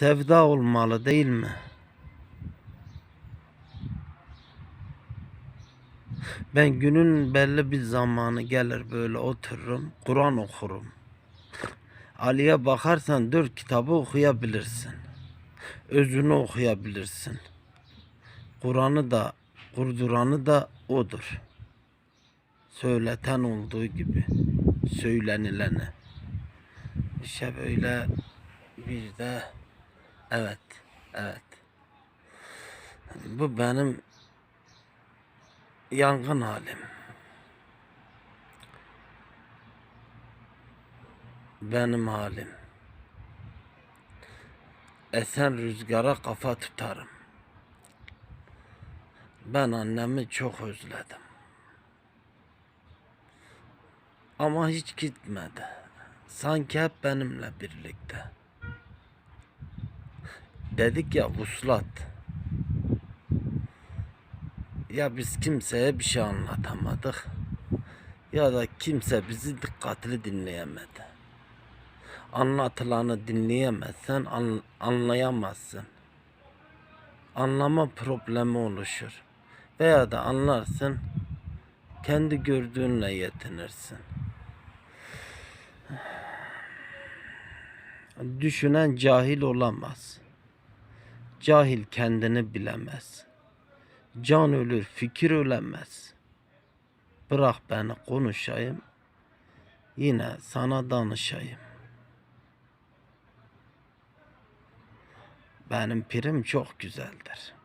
sevda olmalı değil mi? Ben günün belli bir zamanı gelir böyle otururum, Kur'an okurum. Ali'ye bakarsan dört kitabı okuyabilirsin. Özünü okuyabilirsin. Kur'an'ı da, kurduranı da odur. Söyleten olduğu gibi, söylenileni. İşte böyle bir de evet, evet. Bu benim yangın halim. Benim halim. Esen rüzgara kafa tutarım. Ben annemi çok özledim. Ama hiç gitmedi. Sanki hep benimle birlikte. Dedik ya vuslat. Ya biz kimseye bir şey anlatamadık. Ya da kimse bizi dikkatli dinleyemedi. Anlatılanı dinleyemezsen an- anlayamazsın. Anlama problemi oluşur. Veya da anlarsın, kendi gördüğünle yetinirsin. Düşünen cahil olamaz. Cahil kendini bilemez. Can ölür, fikir ölemez. Bırak beni konuşayım, yine sana danışayım. Benim pirim çok güzeldir.